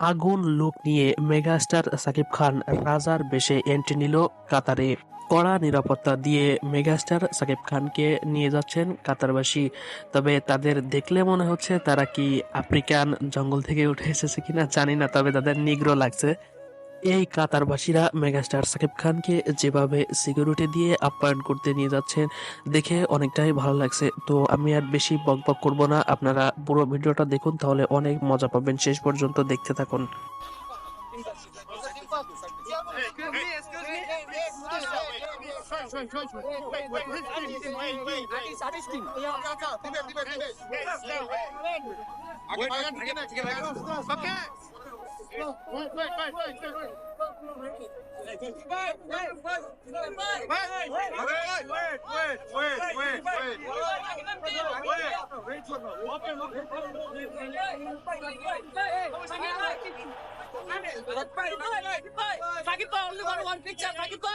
আগুন লোক নিয়ে মেগাস্টার সাকিব খান রাজার বেশে এন্ট্রি নিল কাতারে। কড়া নিরাপত্তা দিয়ে মেগাস্টার সাকিব খানকে নিয়ে যাচ্ছেন কাতারবাসী। তবে তাদের দেখলে মনে হচ্ছে তারা কি আফ্রিকান জঙ্গল থেকে উঠে এসেছে কিনা জানি না, তবে তাদের নিগ্রো লাগছে। এই কাতারবাসীরা মেগাস্টার সাকিব খানকে যেভাবে সিকিউরিটি দিয়ে আপ্যায়ন করতে নিয়ে যাচ্ছেন দেখে অনেকটাই ভালো লাগছে তো আমি আর বেশি বক বক করব না আপনারা পুরো ভিডিওটা দেখুন তাহলে অনেক মজা পাবেন শেষ পর্যন্ত দেখতে থাকুন Sakit po, one picture, sakit po!